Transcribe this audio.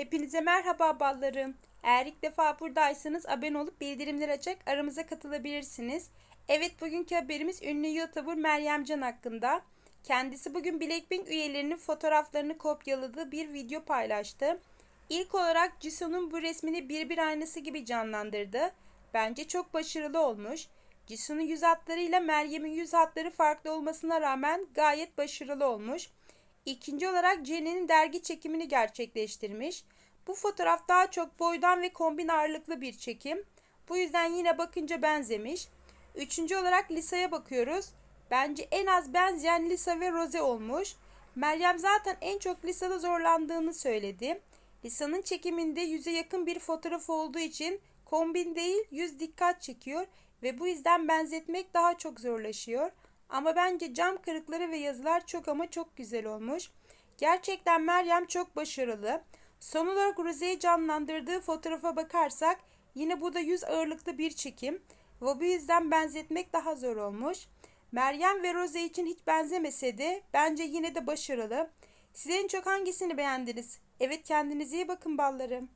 Hepinize merhaba ballarım. Eğer ilk defa buradaysanız abone olup bildirimleri açarak aramıza katılabilirsiniz. Evet bugünkü haberimiz ünlü YouTuber Meryem Can hakkında. Kendisi bugün Blackpink üyelerinin fotoğraflarını kopyaladığı bir video paylaştı. İlk olarak Jisoo'nun bu resmini birbir aynası gibi canlandırdı. Bence çok başarılı olmuş. Jisoo'nun yüz hatlarıyla Meryem'in yüz hatları farklı olmasına rağmen gayet başarılı olmuş. İkinci olarak Jenny'nin dergi çekimini gerçekleştirmiş. Bu fotoğraf daha çok boydan ve kombin ağırlıklı bir çekim. Bu yüzden yine bakınca benzemiş. Üçüncü olarak Lisa'ya bakıyoruz. Bence en az benzeyen Lisa ve Rose olmuş. Meryem zaten en çok Lisa'da zorlandığını söyledi. Lisa'nın çekiminde yüze yakın bir fotoğraf olduğu için kombin değil yüz dikkat çekiyor ve bu yüzden benzetmek daha çok zorlaşıyor. Ama bence cam kırıkları ve yazılar çok ama çok güzel olmuş. Gerçekten Meryem çok başarılı. Son olarak Rose'yi canlandırdığı fotoğrafa bakarsak yine bu da yüz ağırlıklı bir çekim ve bu yüzden benzetmek daha zor olmuş. Meryem ve Rose için hiç benzemese de bence yine de başarılı. Siz en çok hangisini beğendiniz? Evet kendinize iyi bakın ballarım.